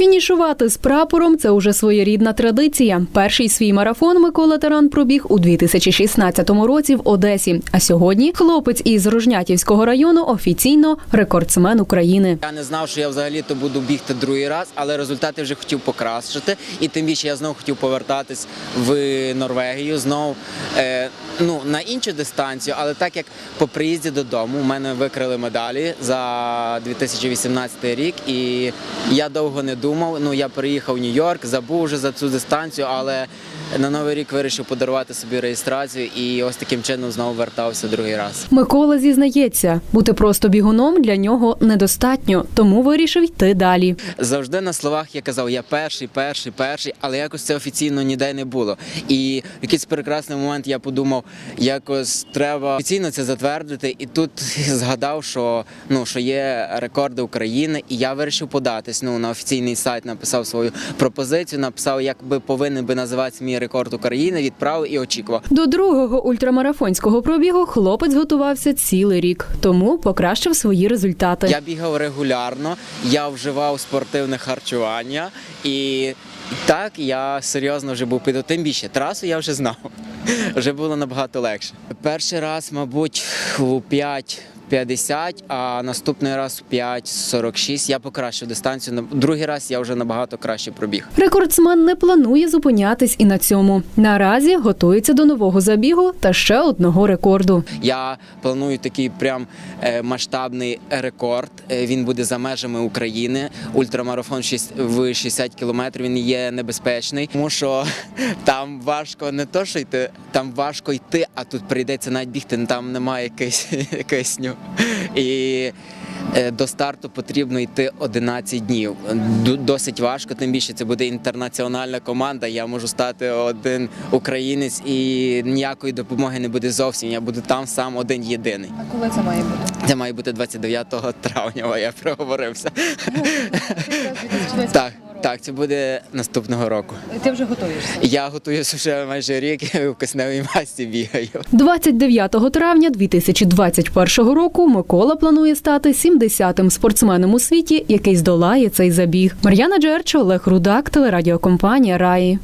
Фінішувати з прапором це уже своєрідна традиція. Перший свій марафон Микола Таран пробіг у 2016 році в Одесі. А сьогодні хлопець із Рожнятівського району офіційно рекордсмен України. Я не знав, що я взагалі то буду бігти другий раз, але результати вже хотів покращити. І тим більше я знову хотів повертатись в Норвегію знову е, ну, на іншу дистанцію. Але так як по приїзді додому у мене викрили медалі за 2018 рік, і я довго не думав. Ну я приїхав в Нью-Йорк, забув вже за цю дистанцію, але на новий рік вирішив подарувати собі реєстрацію і ось таким чином знову вертався другий раз. Микола зізнається, бути просто бігуном для нього недостатньо, тому вирішив йти далі. Завжди на словах я казав, я перший, перший, перший, але якось це офіційно ніде не було. І в якийсь прекрасний момент я подумав, якось треба офіційно це затвердити. І тут згадав, що ну що є рекорди України, і я вирішив податись. Ну на офіційний сайт написав свою пропозицію, написав, як би повинен би називатися мій рекорд України, відправив і очікував. До другого ультрамарафонського пробігу хлопець готувався цілий рік, тому покращив свої результати. Я бігав регулярно, я вживав спортивне харчування і так я серйозно вже був піду. Тим більше трасу я вже знав. Вже було набагато легше. Перший раз, мабуть, у 5.50, а наступний раз у 5.46 я покращив дистанцію. Другий раз я вже набагато краще пробіг. Рекордсмен не планує зупинятись і на цьому. Наразі готується до нового забігу та ще одного рекорду. Я планую такий прям е, масштабний рекорд. Е, Він буде за межами України. Ультрамарафон в 60 кілометрів. Він є небезпечний, тому що там важко не то, що йти, там важко йти, а тут прийдеться навіть бігти. Там немає кис- кисню. І е, до старту потрібно йти 11 днів. Досить важко, тим більше це буде інтернаціональна команда. Я можу стати один українець і ніякої допомоги не буде зовсім. Я буду там сам один єдиний. А коли це має бути? Це має бути 29 травня, я проговорився. Так. Так, це буде наступного року. Ти вже готуєшся. Я готуюся вже майже рік в кисневій масці бігаю. 29 травня 2021 року Микола планує стати 70-тим спортсменом у світі, який здолає цей забіг. Мар'яна Джерчо, Олег Рудак, телерадіокомпанія Раї.